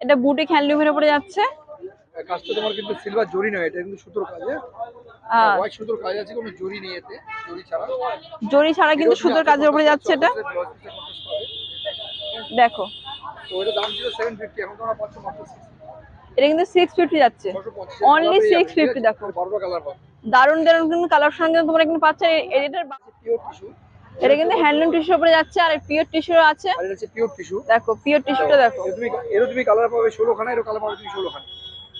এটা বুটিক হ্যান্ডলুমের উপরে যাচ্ছে কাজটা তোমার কিন্তু সিলভার জরি নয় এটা কিন্তু সুতোর কাজ হ্যাঁ হোয়াইট সুতোর কাজ আছে কোনো জরি নেই এতে জরি ছাড়া জরি ছাড়া কিন্তু সুতোর কাজের উপরে যাচ্ছে এটা দেখো তো এটা দাম ছিল সেভেন ফিফটি এখন তোমরা পাচ্ছ মাত্র এটা কিন্তু সিক্স ফিফটি যাচ্ছে ছশো পঞ্চাশ Only 650 দেখো। বারোটা কালার পাবে দারুণ দারুণ কিন্তু কালার সঙ্গে তোমরা এখানে পাচ্ছ এটার পিওর টিস্যু এটা কিন্তু হ্যান্ডলুম টিস্যুর উপরে যাচ্ছে আর পিওর টিস্যু আছে। আর আছে হচ্ছে পিওর টিস্যু দেখো পিওর টিস্যুটা দেখো। এর তুমি এরও তুমি কালার পাবে ষোলো খানা এরও কালার পাবে তুমি ষোলো খানা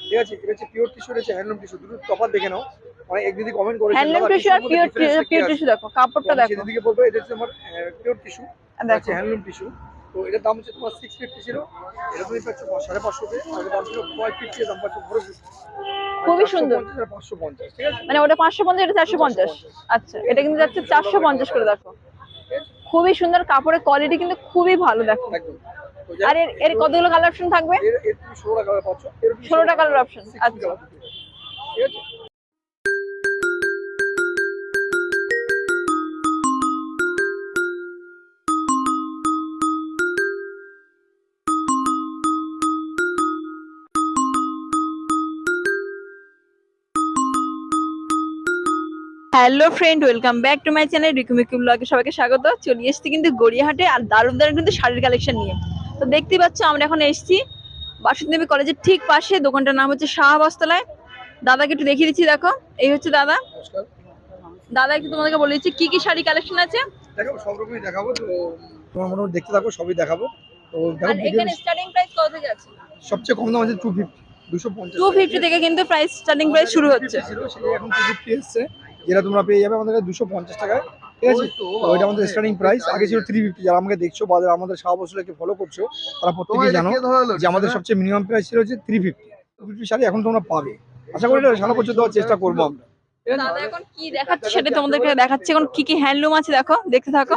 ঠিক আছে? এটা হচ্ছে পিওর টিস্যু এটা হচ্ছে হ্যান্ডলুম টিস্যু দুটো তফাৎ দেখে নাও। অনেক এক দিদি কমেন্ট করেছে হ্যান্ডলুম টিস্যু আর পিওর পিওর টিস্যু দেখো কাপড়টা দেখো। এদিকে বলব এটা হচ্ছে আমার পিওর টিস্যু। হচ্ছে হ্যান্ডলুম টিস্যু তো এটার দাম হচ্ছে তোমার সিক্স ফিফটি ছিল। এটা তুমি পাচ্ছ সাড়ে আর দাম ছিল ফাইভ ফিফটি দাম পাচ্ছ ফোর খুবই সুন্দর। পাঁচশো পঞ্চাশ ঠিক আছে? মানে ওটা পাঁচশো পঞ্চাশ এটা চারশো পঞ্চাশ। আচ্ছা এটা কিন্তু যাচ্ছে চারশো পঞ্চাশ করে দেখো। খুবই সুন্দর কাপড়ের কোয়ালিটি কিন্তু খুবই ভালো দেখো। আর এর এর কতগুলো কালার অপশন থাকবে? ষোলোটা কালার পাচ্ছ। এর তুমি 16টা colour option, 60 আচ্ছা। ঠিক আছে? Hello friend welcome back to my channel Rikumiku ব্লগে সবাইকে স্বাগত। চলে এসেছি কিন্তু গড়িয়াহাটে আর দারুণ দারুণ কিন্তু শাড়ির কালেকশন নিয়ে। তো দেখতেই পাচ্ছ আমরা এখন এসেছি বাসুদেবী কলেজের ঠিক পাশে। দোকানটার নাম হচ্ছে শাহবাস্তলায় দাদাকে একটু দেখিয়ে দিচ্ছি দেখো। এই হচ্ছে দাদা। দাদা একটু তোমাদেরকে বলে দিচ্ছি কি কি শাড়ি কালেকশন আছে? দেখো সব রকমই দেখাবো তো তোমার মোটামুটি দেখতে থাকো সবই দেখাবো। তো দেখো আর ভিডিও এখানে স্টার্টিং প্রাইস কত থেকে আছে? সবচেয়ে কম দাম আছে থেকে কিন্তু প্রাইস স্টার্টিং প্রাইস শুরু হচ্ছে। এখন এসছে। যেটা তোমরা পেয়ে যাবে আমাদের দুশো পঞ্চাশ টাকায়। ঠিক আছে? তো এটা আমাদের স্টার্টিং প্রাইস আগে ছিল থ্রি ফিফটি যারা আমাকে দেখছ বা যারা আমাদের শাহ বছরকে ফলো করছ তারা প্রত্যেকেই জানো যে আমাদের সবচেয়ে মিনিমাম প্রাইস ছিল হচ্ছে three fifty two fifty sari এখন তোমরা পাবে। আশা করি সারা বছর দেওয়ার চেষ্টা করব আমরা। দাদা এখন কি দেখাচ্ছে সেটা তোমাদেরকে দেখাচ্ছে। এখন কি কি হ্যান্ডলুম আছে দেখো দেখতে থাকো।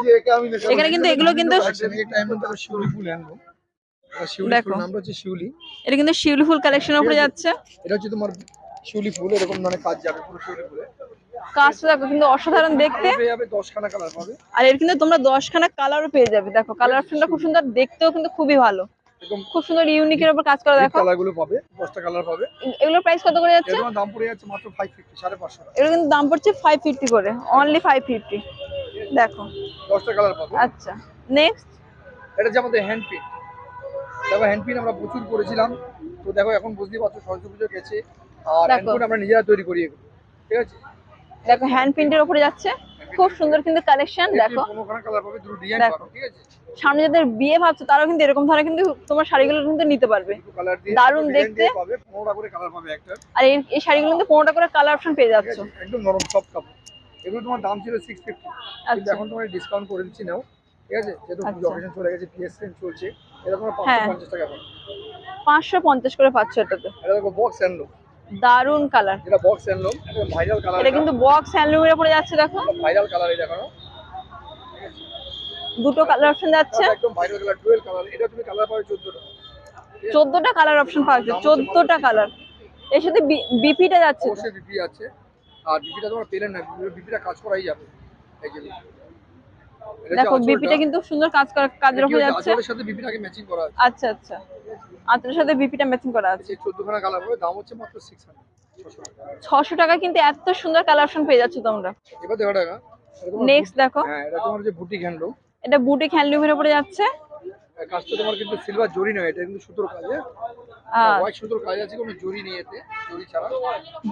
এখানে কিন্তু এগুলো কিন্তু দেখো। নামটা হচ্ছে শিউলি। এটা কিন্তু শিউলি ফুল কালেকশনের উপরে যাচ্ছে। এটা হচ্ছে তোমার শিউলি ফুল এরকম ধরনের কাজ যাবে পুরো শিউলি ফুলে। কাজটা দেখো কিন্তু অসাধারণ দেখতে। দশখানা কালার পাবে। আর এর কিন্তু তোমরা দশখানা কালারও পেয়ে যাবে দেখো। কালার অপশনটা খুব সুন্দর দেখতেও কিন্তু খুবই ভালো। খুব সুন্দর ইউনিকের উপর কাজ করা দেখো। কালারগুলো পাবে দশটা কালার পাবে। এগুলোর প্রাইস কত করে যাচ্ছে? এর দাম পড়ে যাচ্ছে মাত্র ফাইভ ফিফটি সাড়ে পাঁচশো টাকা। এগুলো কিন্তু দাম পড়ছে ফাইভ ফিফটি করে অনলি ফাইভ ফিফটি দেখো। দশটা কালার পাবে। আচ্ছা নেক্সট এটা হচ্ছে আমাদের হ্যান্ড পিন দেখো হ্যান্ড পিন আমরা প্রচুর করেছিলাম। তো দেখো এখন বুঝতেই পারছ সরস্বতী পুজো গেছে। আর। হ্যান্ড পিন আমরা নিজেরা তৈরি করি এগুলো। ঠিক আছে? দেখো হ্যান্ড প্রিন্টের উপরে যাচ্ছে। খুব সুন্দর কিন্তু কালেকশন দেখো। সামনে যাদের বিয়ে ভাবছ তারাও কিন্তু এরকম ধরনের কিন্তু তোমার শাড়িগুলো কিন্তু নিতে পারবে। দারুণ দেখতে। আর এই শাড়িগুলো কিন্তু পনেরোটা করে কালার অপশন পেয়ে যাচ্ছ। একদম নরম সফট কাপড়। এগুলো তোমার দাম ছিল সিক্স ফিফটি কিন্তু আচ্ছা। এখন তোমার ডিসকাউন্ট করে দিচ্ছি নাও। ঠিক আছে? যেহেতু পুজো আচ্ছা। অকেশন চলে গেছে পিএস চলছে এটা তোমার হ্যাঁ। পাঁচশো পঞ্চাশ টাকা পাঁচশো পঞ্চাশ করে পাচ্ছ এটাতে। এটা দেখো বক্স হ্যান্ডলুম দারুণ কালার যেটা বক্স হ্যান্ডলুম এটা ভাইরাল কালার এটা কিন্তু বক্স হ্যান্ডলুমের উপরে যাচ্ছে দেখো। ভাইরাল কালার এটা দেখো। দুটো কালার অপশন যাচ্ছে। একদম ভাইরাল কালার ডুয়েল কালার এটা তুমি কালার পাবে চোদ্দটা। চোদ্দটা কালার অপশন পাওয়া যাচ্ছে। চোদ্দটা কালারের সাথে বিপিটা যাচ্ছে। অবশ্যই বিপি আছে। আর বিপিটা তোমার পেলেন না বিপিটা কাজ করাই যাবে। এই যে এটা দেখো বিপিটা কিন্তু সুন্দর কাজ করা কাজের এটা উপরে যাচ্ছে আঁচলের সাথে বিপিটাকে ম্যাচিং করা আছে আচ্ছা আচ্ছা আঁচলের সাথে বিপিটা ম্যাচিং করা আছে এই চোদ্দখানা কালার হবে দাম হচ্ছে মাত্র সিক্স হান্ড্রেড ছশো টাকা কিন্তু এত সুন্দর কালার অপশন পেয়ে যাচ্ছে তোমরা এবার দেখো টাকা নেক্সট দেখো হ্যাঁ এটা তোমার যে বুটিক হ্যান্ডলুম এটা বুটিক হ্যান্ডলুমের উপরে যাচ্ছে কাজটা তোমার কিন্তু সিলভার জরি নয় এটা কিন্তু সুতোর কাজ হ্যাঁ হোয়াইট সুতোর কাজ আছে কোনো জরি নেই এতে জরি ছাড়া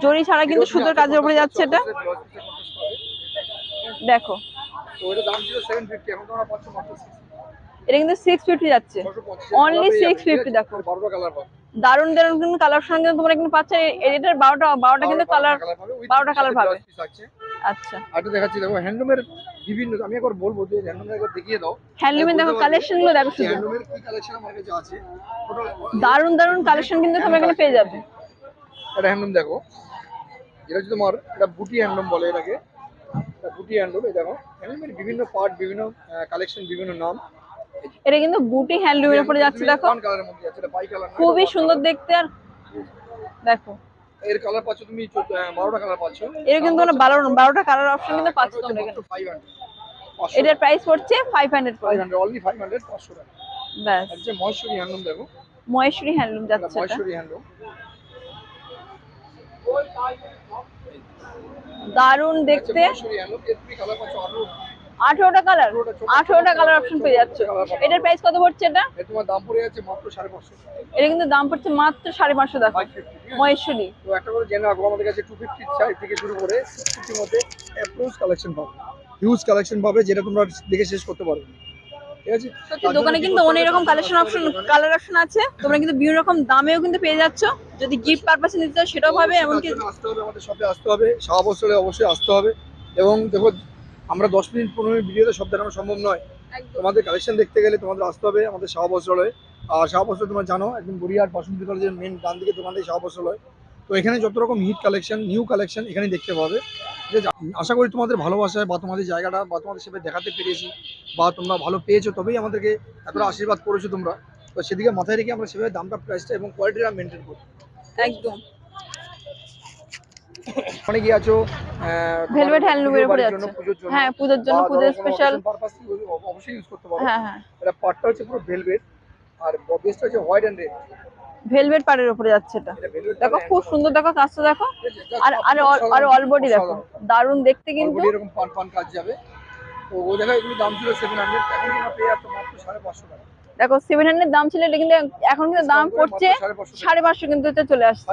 জরি ছাড়া কিন্তু সুতোর কাজের উপরে যাচ্ছে এটা দেখো তো এটা দাম ছিল সেভেন ফিফটি এখন তোমরা পাচ্ছ মাত্র এটা কিন্তু সিক্স ফিফটি যাচ্ছে। ছশো পঞ্চাশ Only 650 দেখো। কালার পাবে। দারুণ দারুণ কিন্তু কালার সঙ্গে তোমরা এখানে পাচ্ছ। এটার বারোটা বারোটা কিন্তু কালার বারোটা colour পাবে। আচ্ছা। দেখাচ্ছি দেখো হ্যান্ডলুমের বিভিন্ন আমি একবার বলব যে হ্যান্ডলুমের একবার দেখিয়ে দাও। হ্যান্ডলুমের দেখো কালেকশনগুলো দেখো শুধু। হ্যান্ডলুমের কি কালেকশন আমার কাছে আছে। দারুণ দারুণ কালেকশন কিন্তু তোমরা এখানে পেয়ে যাবে। এটা হ্যান্ডলুম দেখো। এটা হচ্ছে তোমার এটা বুটি হ্যান্ডলুম বলে এটাকে। এটা বুটি হ্যান্ডলুম এই দেখো। হ্যান্ডলুমের বিভিন্ন পার্ট বিভিন্ন কালেকশন বিভিন্ন নাম। এটা কিন্তু বুটি হ্যান্ডলুমের উপরে যাচ্ছে দেখো। কোন কালারের মধ্যে যাচ্ছে এটা বাই কালার খুবই সুন্দর দেখতে আর দেখো। এর কালার পাচ্ছ তুমি চোদ্দ- আহ, বারোটা কালার পাচ্ছ। এটা কিন্তু তোমরা বারো বারোটা কালার অপশন কিন্তু পাচ্ছ তোমরা এখানে। এটার প্রাইস পড়ছে ফাইভ হান্ড্রেড করে। Five hundred only five hundred পাঁচশো টাকা। ব্যাস। আর যে মহেশ্বরী হ্যান্ডলুম দেখো। মহেশ্বরী হ্যান্ডলুম যাচ্ছে এটা মহেশ্বরী হ্যান্ডলুম দারুণ দেখতে। আঠেরোটা কালার আঠেরোটা কালার অপশন পেয়ে যাচ্ছে। এটার প্রাইস কত পড়ছে এটা? তোমার দাম পড়ে যাচ্ছে মাত্র সাড়ে পাঁচশো। এটা কিন্তু দাম পড়ছে মাত্র সাড়ে পাঁচশো দেখো মহেশ্বরী। তো একটা করে জেনে রাখব আমাদের কাছে টু ফিফটি সাইজ থেকে শুরু করে সিক্স মধ্যে অ্যাপ্রোচ কালেকশন পাবে। হিউজ কালেকশন পাবে যেটা তোমরা দেখে শেষ করতে পারবে। না। ঠিক আছে? সত্যি দোকানে কিন্তু অনেক রকম কালেকশন অপশন কালার অপশন আছে। তোমরা কিন্তু বিভিন্ন রকম দামেও কিন্তু পেয়ে যাচ্ছ। যদি গিফট পারপাসে নিতে চাও সেটাও পাবে অবশ্যই এমনকি আসতে হবে আমাদের শপে আসতে হবে। বছরে অবশ্যই আসতে হবে। এবং দেখো আমরা দশ মিনিট পনেরো মিনিট ভিডিওতে সব দেখানো সম্ভব নয়। তোমাদের কালেকশন দেখতে গেলে তোমাদের আসতে হবে আমাদের বস্ত্রালয়ে আর বস্ত্র তোমরা জানো একদম গড়িয়ার বাসন্তী কলেজের মেন ডান দিকে তোমাদের শাহ বস্ত্রালয় তো এখানে যত রকম হিট কালেকশন নিউ কালেকশন এখানে দেখতে পাবে। আছে আশা করি তোমাদের ভালোবাসায় বা তোমাদের জায়গাটা বা তোমাদের সেভাবে দেখাতে পেরেছি বা তোমরা ভালো পেয়েছ তবেই আমাদেরকে এতটা আশীর্বাদ করেছ তোমরা। তো সেদিকে মাথায় রেখে আমরা সেভাবে দামটা প্রাইসটা এবং কোয়ালিটিটা মেনটেন করি একদম। ওখানে গিয়ে আছো উপরে জন্য হ্যাঁ পুজোর স্পেশাল অবশ্যই ইউজ করতে পারো। হ্যাঁ হ্যাঁ। এটা পাটটা হচ্ছে পুরো ভেলভেট আর বেস্ট হচ্ছে হোয়াইট এন্ড রেড ভেলভেট পাড়ের উপরে যাচ্ছে এটা। দেখো খুব সুন্দর দেখো কাজটা দেখো। আর আর অল- আর অল বডি দেখো দারুণ দেখতে কিন্তু। এরকম পান পান কাজ যাবে। তো ও দেখা এগুলো দাম ছিল সেভেন হান্ড্রেড এখন তোমরা পেয়ে যাচ্ছ মাত্র সাড়ে পাঁচশো টাকা। দেখো সেভেন হান্ড্রেড দাম ছিল এটা কিন্তু এখন কিন্তু দাম পড়ছে সাড়ে পাঁচশো সাড়ে পাঁচশো কিন্তু এটা চলে আসছে।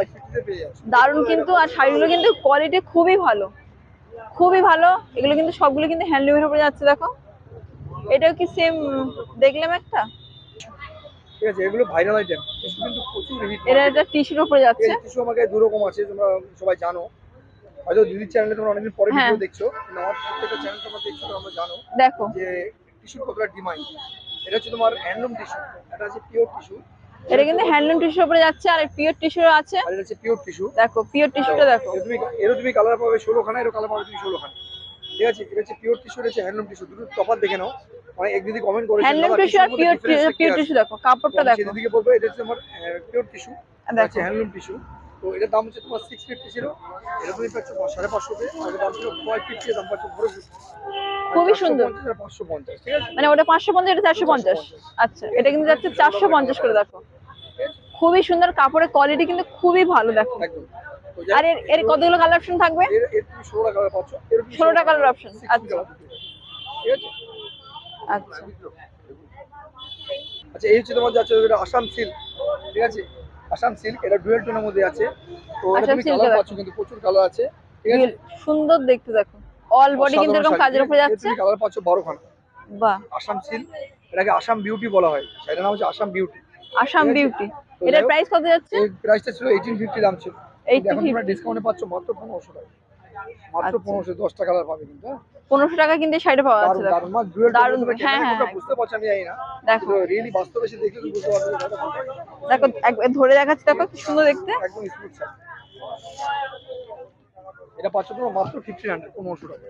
দারুণ কিন্তু আর শাড়িগুলো কিন্তু কোয়ালিটি খুবই ভালো। খুবই ভালো। এগুলো কিন্তু সবগুলো কিন্তু হ্যান্ডলুমের উপরে যাচ্ছে দেখো। এটাও কি সেম দেখলাম একটা? ঠিক আছে এগুলো ভাইরাল আইটেম কিন্তু প্রচুর হিট এটা একটা টিস্যুর উপরে যাচ্ছে। কিছু আমাকে দু রকম আছে তোমরা সবাই জানো। হয়তো দিদির চ্যানেলে তোমরা অনেকদিন পরে হ্যাঁ। ভিডিও দেখছ কিন্তু আমার প্রত্যেকটা চ্যানেল তোমরা দেখছ তোমরা জানো দেখো। যে টিস্যুর কতটা ডিমান্ড এটা হচ্ছে তোমার হ্যান্ডলুম টিস্যু এটা হচ্ছে পিওর টিস্যু এটা কিন্তু হ্যান্ডলুম টিস্যুর উপরে যাচ্ছে আর পিওর টিস্যুর আছে। আর এটা হচ্ছে পিওর টিস্যু দেখো পিওর টিস্যুটা দেখো এর তুমি এরও তুমি কালার পাবে ষোলো খানা এরও কালার পাবে তুমি ষোলো খানা ঠিক আছে এটা হচ্ছে পিওর টিস্যু এটা হচ্ছে হ্যান্ডলুম টিস্যু দুটো তফাৎ দেখে নাও। মানে এক দিদি কমেন্ট করেছে হ্যান্ডলুম টিস্যু আর পিওর পিওর টিস্যু দেখো কাপড়টা দেখো। বলব এটা হচ্ছে তোমার পিওর টিস্যু দেখো। হ্যান্ডলুম টিস্যু তো এটার দাম হচ্ছে তোমার সিক্স ফিফটি ছিল এটা তুমি পাচ্ছ সাড়ে পাঁচশো এটার দাম ছিল ফাইভ ফিফটি দাম পাচ্ছ খুবই সুন্দর। পাঁচশো পঞ্চাশ ঠিক আছে? মানে ওটা পাঁচশো পঞ্চাশ এটা চারশো পঞ্চাশ। আচ্ছা এটা কিন্তু যাচ্ছে চারশো পঞ্চাশ করে দেখো। খুবই সুন্দর কাপড়ের কোয়ালিটি কিন্তু খুবই ভালো দেখো। আর এর এর কতগুলো কালার অপশন থাকবে? ষোলোটা কালার পাচ্ছ 16টা colour option, 60 আচ্ছা। ঠিক আছে? আচ্ছা। আচ্ছা এই হচ্ছে তোমার যাচ্ছে এটা আসাম সিল্ক ঠিক আছে? আসাম সিল্ক এটা ডুয়েল টোনের মধ্যে আছে। তো এটা আসাম তুমি কালার পাচ্ছ কিন্তু প্রচুর কালার আছে ঠিক আছে? সুন্দর দেখতে দেখো। অল বডি কিন্তু এরকম কাজের উপরে যাচ্ছে? তুমি কালার পাচ্ছ বারো খানা বাহ। আসাম সিল্ক এটাকে আসাম বিউটি বলা হয়। সেটার নাম হচ্ছে আসাম বিউটি আসাম বিউটি এটার প্রাইস কত যাচ্ছে? প্রাইসটা ছিল এইটিন ফিফটি দাম ছিল। কিন্তু এখন 1850 তোমরা ডিসকাউন্টে পাচ্ছ মাত্র পনেরোশো টাকা। মাত্র আচ্ছা। পনেরোশো দশটা কালার পাবে কিন্তু হ্যাঁ? পনেরোশো টাকা কিন্তু শাড়িটা পাওয়া যাচ্ছে মানে ডুয়েল হ্যাঁ, হ্যাঁ। বুঝতে পারছ আমি জানি না। দেখো। রিয়েলি বাস্তবে এসে দেখলে তুমি বুঝতে পারবে দেখো একবার ধরে দেখাচ্ছে দেখো কি সুন্দর দেখতে। একদম স্মুথ এটা পাচ্ছ তোমার মাত্র ফিফটিন হান্ড্রেড পনেরোশো টাকা।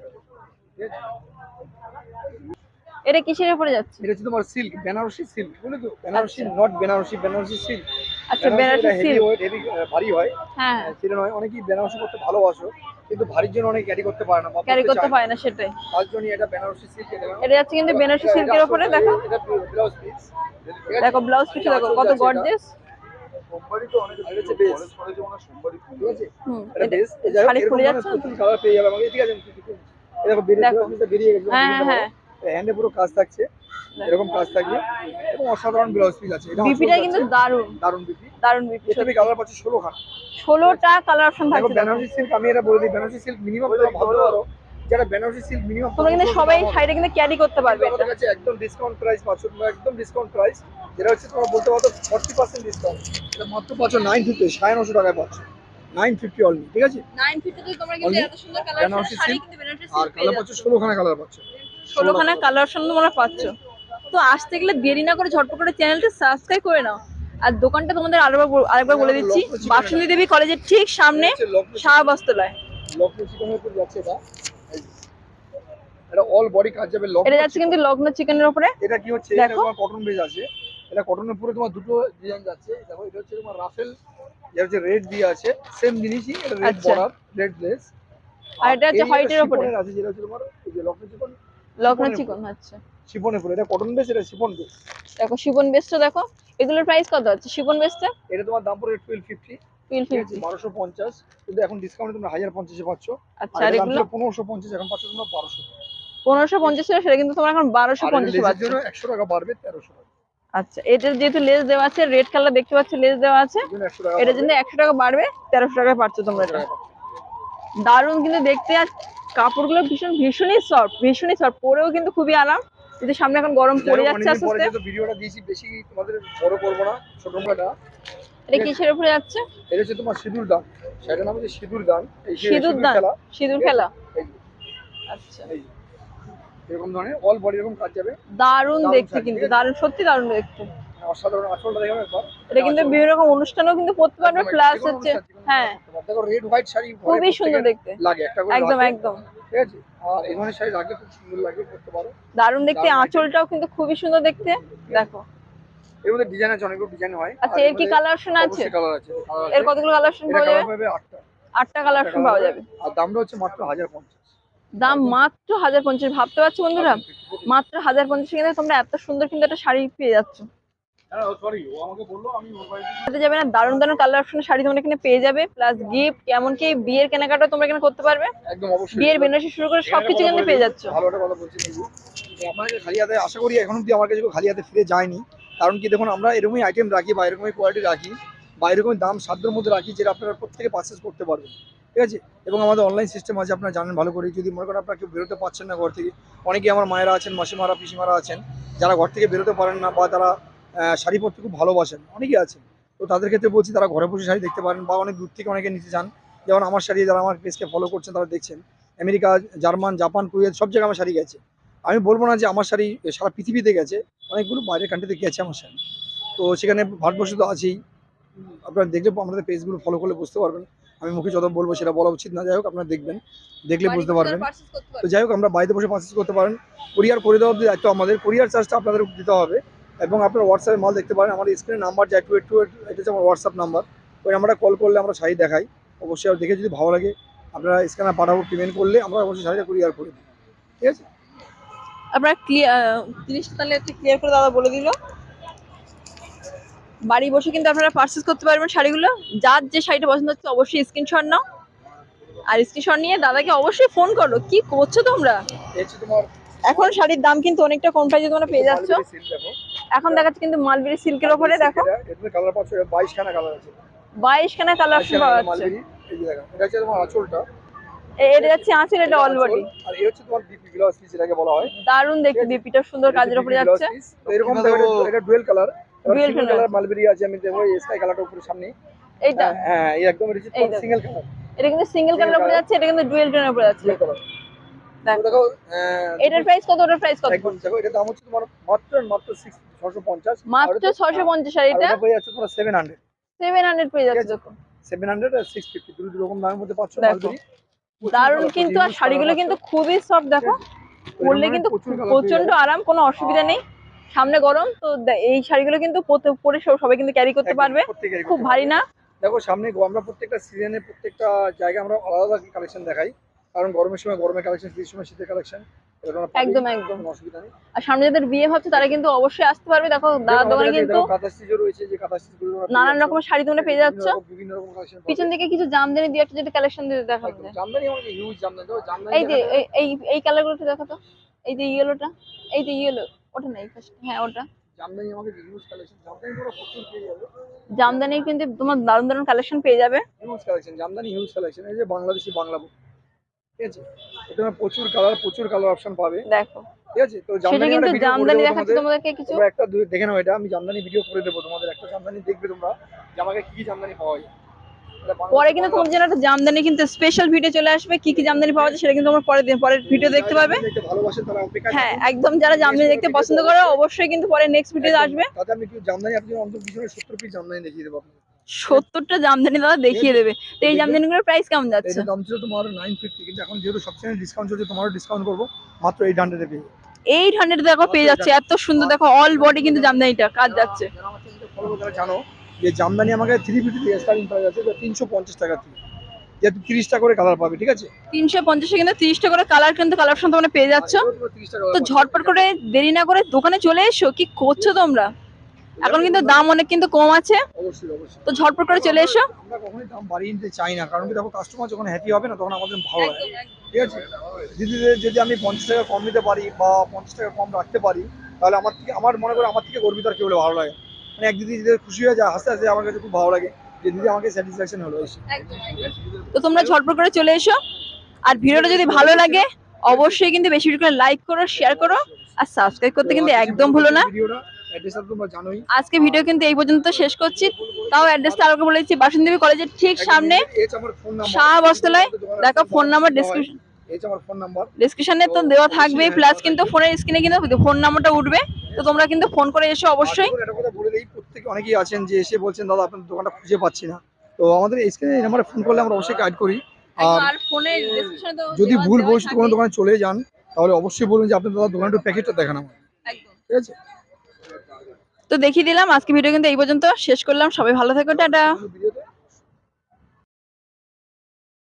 এটা কিসের উপরে যাচ্ছে? এটা হচ্ছে তোমার সিল্ক বেনারসি সিল্ক বুঝলে তো? বেনারসি নট বেনারসি বেনারসি সিল্ক আচ্ছা বেনারসি সিল্ক হেভি ভারী হয়। হ্যাঁ। সেটা নয় অনেকেই বেনারসি করতে ভালোবাসো কিন্তু ভারীর জন্য অনেক ক্যারি করতে পারে না বা ক্যারি করতে পারে না সেটাই। তার জন্য এটা বেনারসি সিল্ক এটা এটা যাচ্ছে কিন্তু বেনারসি সিল্কের উপরে দেখো। এটা ব্লাউজ পিস দেখো ব্লাউজ পিস দেখো কত গর্জিয়াস কোম্পানি তো অনেক এটা হচ্ছে বেস ঠিক আছে? হুম এটা এটা বেস এই যাই হোক, শাড়ি এরকম খুলে ধরনের যাচ্ছে। প্রচুর কালার পেয়ে যাবে আমাকে। ঠিক আছে দেখো বেরিয়ে গেছে হ্যাঁ, হ্যাঁ, হ্যান্ডে পুরো কাজ থাকছে এরকম কাজ থাকবে এবং অসাধারণ ব্লাউজ পিস আছে। বিপিটা কিন্তু দারুণ দারুণ বিপি দারুণ বিপি এটা কালার পাচ্ছ ষোলো খান। ষোলোটা কালার অপশন থাকছে বেনারসি সিল্ক আমি এটা বলে দিই বেনারসি সিল্ক মিনিমাম তোমরা ভাবতে পারো যারা বেনারসি সিল্ক মিনিমাম তোমরা কিন্তু সবাই শাড়িটা কিন্তু ক্যারি করতে পারবে এটা আমাদের কাছে একদম ডিসকাউন্ট প্রাইস পাচ্ছ তোমরা একদম ডিসকাউন্ট প্রাইস যেটা হচ্ছে তোমরা বলতে পারো ফর্টি পার্সেন্ট ডিসকাউন্ট এটা মাত্র পাচ্ছ নাইন ফিফটি সাড়ে নশো টাকায় পাচ্ছ। নাইন ফিফটি অনলি ঠিক আছে? 950 তে তোমরা কিন্তু এত সুন্দর কালার শাড়ি কিন্তু বেনারসি আর কালার পাচ্ছ ষোলো খানা কালার পাচ্ছ। ষোলোখানা কালার অপশন তোমরা পাচ্ছ। তো আসতে গেলে দেরি না করে ঝটপট করে চ্যানেলটা সাবস্ক্রাইব করে নাও। আর দোকানটা তোমাদের আরেকবার আরেকবার বলে দিচ্ছি। বাসন্তী দেবী কলেজের ঠিক সামনে শাহবাস্তলায়। এটা অল বডি কাজ যাবে লক এটা যাচ্ছে কিন্তু লগ্ন চিকেনের উপরে এটা কি হচ্ছে? এটা তোমার কটন বেজ আছে। এটা কটনের পুরো তোমার দুটো ডিজাইন যাচ্ছে। দেখো এটা হচ্ছে তোমার রাফেল এটা হচ্ছে রেড দিয়ে আছে। সেম জিনিসই এটা রেড আচ্ছা। বর্ডার রেড লেস আর এটা হচ্ছে উপরে। আছে যেটা হচ্ছে তোমার এই যে লক্ষ্য চিকন লগ্ন চিকন আচ্ছা। শিফনের এটা কটন বেস এটা শিফন বেস? দেখো বেসটা দেখো এগুলোর প্রাইস কত আছে শিপন বেসটা? এটা তোমার দাম আছে ফিফটি বারোশো পঞ্চাশ। কিন্তু এখন ডিসকাউন্টে তোমরা হাজার পঞ্চাশে পাচ্ছ। আচ্ছা আর এগুলো? পনেরোশো পঞ্চাশ এখন পাচ্ছ তোমরা বারোশো। পনেরোশো পঞ্চাশ সেটা কিন্তু তোমার এখন বারোশো আর পঞ্চাশ পাচ্ছ। একশো টাকা বাড়বে তেরোশো টাকা। আচ্ছা এটার যেহেতু লেস দেওয়া আছে রেড কালার দেখতে পাচ্ছ লেস দেওয়া আছে জন্য একশো টাকা বাড়বে, জন্য একশো টাকা বাড়বে তেরোশো টাকায় পাচ্ছ তোমরা এটা। দারুণ কিন্তু দেখতে আর কাপড়গুলো ভীষণ ভীষণই সফট ভীষণই সফট পরেও কিন্তু খুবই আরাম। যদি সামনে এখন গরম পড়ে যাচ্ছে আস্তে আস্তে। ভিডিওটা দিয়েছি বেশি তোমাদের বড় করব না ছোট মোটা এটা কিসের উপরে যাচ্ছে? এটা হচ্ছে তোমার সিঁদুর দান। সেটার নাম হচ্ছে সিঁদুর দান। এই সিঁদুর দান? সিঁদুর খেলা। আচ্ছা। এরকম ধরনের অল বডি এরকম কাজ যাবে। দারুণ দেখতে কিন্তু দারুণ সত্যি দারুণ দেখতে। অসাধারণ আঁচলটা দেখাবে একবার এটা কিন্তু বিভিন্ন রকম অনুষ্ঠানেও কিন্তু পরতে পারবে প্লাস হচ্ছে হ্যাঁ। দেখো রেড হোয়াইট শাড়ি খুবই সুন্দর দেখতে। লাগে একটা করে একদম একদম। ঠিক আছে? আর এই ধরনের শাড়ি রাখলে খুব সুন্দর লাগবে পরতে পারো। দারুণ দেখতে আঁচলটাও কিন্তু খুবই সুন্দর দেখতে। দেখো। এর মধ্যে ডিজাইন আছে অনেকগুলো ডিজাইন হয়। আচ্ছা এর কি কালার অপশন আছে? কালার আছে এর কতগুলো কালার অপশন পাওয়া যাবে? আটটা। আটটা কালার অপশন পাওয়া যাবে। আর দামটা হচ্ছে মাত্র হাজার পঞ্চাশ। দাম মাত্র হাজার পঞ্চাশ। ভাবতে পারছ বন্ধুরা? মাত্র হাজার পঞ্চাশ কিন্তু তোমরা এত সুন্দর কিন্তু একটা শাড়ি পেয়ে যাচ্ছ। ওর যাবে না দারুণ দারুণ কালার শাড়ি তোমরা এখানে পেয়ে যাবে প্লাস গিফট এমনকি বিয়ের কেনাকাটা তোমরা এখানে করতে পারবে। বিয়ের বেনারসি শুরু করে সবকিছু কিন্তু পেয়ে যাচ্ছ। ভালো একটা কথা বলছি আমার খালি হাতে আশা করি এখন অব্দি আমার কাছে খালি হাতে ফিরে যায়নি। কারণ কি দেখুন আমরা এরকমই আইটেম রাখি বা এরকমই কোয়ালিটি রাখি বা এরকমই দাম সাধ্যের মধ্যে রাখি যেটা আপনারা প্রত্যেকে পারচেস করতে পারবেন। ঠিক আছে? এবং আমাদের অনলাইন সিস্টেম আছে আপনারা জানেন ভালো করে। যদি মনে করেন আপনারা কেউ বেরোতে পারছেন না ঘর থেকে অনেকেই আমার মায়েরা আছেন মাসিমারা পিসিমারা আছেন যারা ঘর থেকে বেরোতে পারেন না বা তারা শাড়ি পরতে খুব ভালোবাসেন। অনেকেই আছেন। তো তাদের ক্ষেত্রে বলছি তারা ঘরে বসে শাড়ি দেখতে পারেন বা অনেক দূর থেকে অনেকে নিতে চান। যেমন আমার শাড়ি যারা আমার পেজকে ফলো করছেন তারা দেখছেন। আমেরিকা জার্মান জাপান কুয়েত সব জায়গায় আমার শাড়ি গেছে। আমি বলব না যে আমার শাড়ি সারা পৃথিবীতে গেছে। অনেকগুলো বাইরের কান্ট্রিতে গেছে আমার শাড়ি। তো সেখানে ভারতবর্ষ তো আছেই। আপনারা দেখলে আমাদের পেজগুলো ফলো করলে বুঝতে পারবেন। আমি মুখে যত বলব সেটা বলা উচিত না। যাই হোক আপনারা দেখবেন। দেখলে বুঝতে পারবেন। তো যাই হোক আমরা বাড়িতে বসে পারচেস করতে পারেন। কুরিয়ার করে দেওয়ার দায়িত্ব আমাদের। কুরিয়ার চার্জটা আপনাদের দিতে হবে। এবং আপনার হোয়াটসঅ্যাপে মাল দেখতে পারেন। আমার স্ক্রিনে নাম্বার যায় টু এইট টু এইট এটা হচ্ছে আমার হোয়াটসঅ্যাপ নাম্বার ওই নাম্বারটা কল করলে আমরা শাড়ি দেখাই। অবশ্যই আর দেখে যদি ভালো লাগে আপনারা স্ক্যানার পাঠাবো পেমেন্ট করলে আমরা অবশ্যই শাড়িটা কুরিয়ার করে দিই ঠিক আছে? আপনারা ক্লিয়ার জিনিসটা তাহলে একটু ক্লিয়ার করে দাদা বলে দিল। বাড়ি বসে কিন্তু আপনারা পারচেস করতে পারবেন শাড়িগুলো। যার যে শাড়িটা পছন্দ হচ্ছে অবশ্যই স্ক্রিনশট নাও। আর স্ক্রিনশট নিয়ে দাদাকে অবশ্যই ফোন করো। কি করছ তোমরা? এখন শাড়ির দাম কিন্তু অনেকটা কম প্রাইসে তোমরা পেয়ে যাচ্ছ। এখন দেখাচ্ছে কিন্তু মালবেরি সিল্কের ওপরে দেখো। এটাতে কালার পাচ্ছ বাইশ খানা কালার আছে। বাইশ খানা কালার অপশন পাওয়া যাচ্ছে। মালবেরি এই যে দেখো এটা হচ্ছে তোমার আঁচলটা। এটা যাচ্ছে আঁচল এটা অল বডি আর এই হচ্ছে তোমার ডিপি গ্লাস পিস এটাকে বলা হয়। দারুণ দেখতে বিপিটা সুন্দর কাজের উপরে যাচ্ছে। এরকম দেখো এটা- dual colour dual. Colour mulberry আছে আমি দেখো এই স্কাই কালারটা উপরে সামনে এইটা। হ্যাঁ, হ্যাঁ এই একদম এটা সিঙ্গেল কালার এটা কিন্তু সিঙ্গেল কালার উপরে যাচ্ছে এটা কিন্তু ডুয়েল টোনের উপরে যাচ্ছে। দেখো। দেখো এটার প্রাইস কত ওটার প্রাইস কত? দেখো এটা দাম হচ্ছে তোমার মাত্র মাত্র সিক্স ছশো পঞ্চাশ মাত্র ছশো পঞ্চাশ আর এটা? পেয়ে যাচ্ছে তোমার সেভেন হান্ড্রেড সেভেন হান্ড্রেড পেয়ে যাচ্ছে দেখো। সেভেন হান্ড্রেড আর সিক্স ফিফটি দুটো রকম দামের মধ্যে পাচ্ছ দেখো। মালবেরি। কিন্তু আর শাড়িগুলো কিন্তু খুবই সফট দেখো। পরলে কিন্তু প্রচণ্ড আরাম কোনো অসুবিধা নেই। সামনে গরম তো এই শাড়িগুলো কিন্তু পরে সব- সবাই কিন্তু ক্যারি করতে পারবে। খুব ভারী না। দেখো সামনে আমরা প্রত্যেকটা সিজনে প্রত্যেকটা জায়গায় আমরা আলাদা কালেকশন দেখাই। কারণ গরমের সময় গরমের কালেকশন শীতের সময় শীতের কালেকশন একদম, একদম। অসুবিধা নেই। আর সামনে যাদের বিয়ে তারা কিন্তু অবশ্যই আসতে পারবে। দেখো দাদার দোকানে কিন্তু কাঁথা স্টিচও রয়েছে যে কাঁথা স্টিচগুলো নানান। রকমের শাড়ি তোমরা পেয়ে যাচ্ছ। বিভিন্ন রকম কালেকশন পিছন দিকে কিছু জামদানি দিয়ে একটা যদি কালেকশন দিতে দেখা যায়। জামদানি আমাকে হিউজ জামদানি দাও জামদানি এই যে এই- এই এই কালারগুলো দেখো তো। এই যে ইয়েলোটা এই যে ইয়েলো ওটা হ্যাঁ ওটা। জামদানি আমাকে হিউজ কালেকশন জামদানি তোমরা প্রচুর পেয়ে যাবে। জামদানির কিন্তু তোমার দারুণ দারুণ কালেকশন পেয়ে যাবে। Huge collection Jamdani huge collection এই যে বাংলাদেশি বাংলা ঠিক আছে? এটা প্রচুর কালার প্রচুর কালার অপশন পাবে। দেখো। ঠিক আছে? তো সেটা জামদানি কিন্তু একটা ভিডিও করে জামদানি দেবো তোমাদেরকে কিছু। একটা দেখে নাও এটা আমি জামদানি ভিডিও করে দেবো তোমাদের। একটা জামদানি দেখবে তোমরা যে আমাকে কি কি জামদানি পাওয়া যায়। পরে কিন্তু বাংলা তোমার জন্য একটা জামদানি কিন্তু স্পেশাল ভিডিও চলে আসবে কি কি জামদানি পাওয়া যায় সেটা কিন্তু তোমরা পরে পরের ভিডিও দেখতে পাবে। হ্যাঁ একদম যারা জামদানি দেখতে পছন্দ করো অবশ্যই কিন্তু পরে নেক্সট ভিডিও আসবে। তাতে আমি একটু জামদানি আপনি অন্তত পিছনে পিস জামদানি দেখিয়ে দেবো আপনাকে সত্তরটা জামদানি দাদা দেখিয়ে দেবে। তো এই জামদানিগুলোর প্রাইস কেমন যাচ্ছে? দাম ছিল তোমার নাইন ফিফটি কিন্তু এখন যেহেতু সবসময় ডিসকাউন্ট চলছে তোমারও ডিসকাউন্ট করব। মাত্র এইট হান্ড্রেডে পেয়ে। এইট হান্ড্রেড দেখো পেয়ে যাচ্ছে। এত সুন্দর দেখো অল বডি কিন্তু জামদানিটা কাজ যাচ্ছে। জানো যে জামদানি আমাকে থ্রি ফিফটি থেকে স্টার্টিং প্রাইস আছে তিনশো পঞ্চাশ টাকা থেকে। যেহেতু তিরিশটা করে কালার পাবে ঠিক আছে? তিনশো পঞ্চাশে কিন্তু তিরিশটা করে কালার কিন্তু কালার অপশন তোমরা পেয়ে যাচ্ছ। আর এগুলো তোমরা 30 টা তো ঝটপট করে দেরি না করে দোকানে চলে এসো। কি করছ তোমরা? এখন কিন্তু দাম অনেক কিন্তু কম আছে। অবশ্যই অবশ্যই। তো ঝটপট করে চলে এসো। আমরা কখনোই দাম বাড়িয়ে নিতে চাই না কারণ কি দেখো কাস্টমার যখন হ্যাপি হবে না তখন আমাদের ভালো লাগে। ঠিক আছে? যদি যদি আমি পঞ্চাশ টাকা কম নিতে পারি বা পঞ্চাশ টাকা কম রাখতে পারি তাহলে আমার থেকে আমার মনে করে আমার থেকে গর্বিত আর কেউ হলে ভালো লাগে। মানে এক দিদি যদি খুশি হয়ে যায় হাসতে হাসতে আমার কাছে খুব ভালো লাগে যে দিদি আমাকে স্যাটিসফ্যাকশন হলো তো তোমরা ঝটপট করে চলে এসো। আর ভিডিওটা যদি ভালো লাগে অবশ্যই কিন্তু বেশি বেশি করে লাইক করো শেয়ার করো আর সাবস্ক্রাইব করতে কিন্তু একদম ভুলো না। ভিডিওটা অ্যাড্রেসটা তোমরা জানোই। আজকে ভিডিও কিন্তু এই পর্যন্ত শেষ করছি। তাও অ্যাড্রেসটা আরও বলে দিচ্ছি বাসন্তী কলেজের ঠিক সামনে এই ফোন নাম্বার শাহ বস্তলায় দেখো ফোন নাম্বার ডিসক্রিপশন ডিসক্রিপশনে তো দেওয়া থাকবেই প্লাস কিন্তু ফোনের স্ক্রিনে কিন্তু ফোন নাম্বারটা উঠবে। তো তোমরা কিন্তু ফোন করে এসো অবশ্যই। বলে দিই প্রত্যেকে অনেকেই আছেন যে এসে বলছেন দাদা আপনার দোকানটা খুঁজে পাচ্ছি না। তো আমাদের এই স্ক্রিনে এই নাম্বারে ফোন করলে আমরা অবশ্যই গাইড করি। আর ফোনের যদি ভুল বসে কোনো দোকানে চলে যান তাহলে অবশ্যই বলুন যে আপনার দাদা দোকানটা প্যাকেটটা দেখান আমার। ঠিক আছে? তো দেখিয়ে দিলাম আজকে ভিডিও কিন্তু এই পর্যন্ত। শেষ করলাম। সবাই ভালো থাকো টাটা।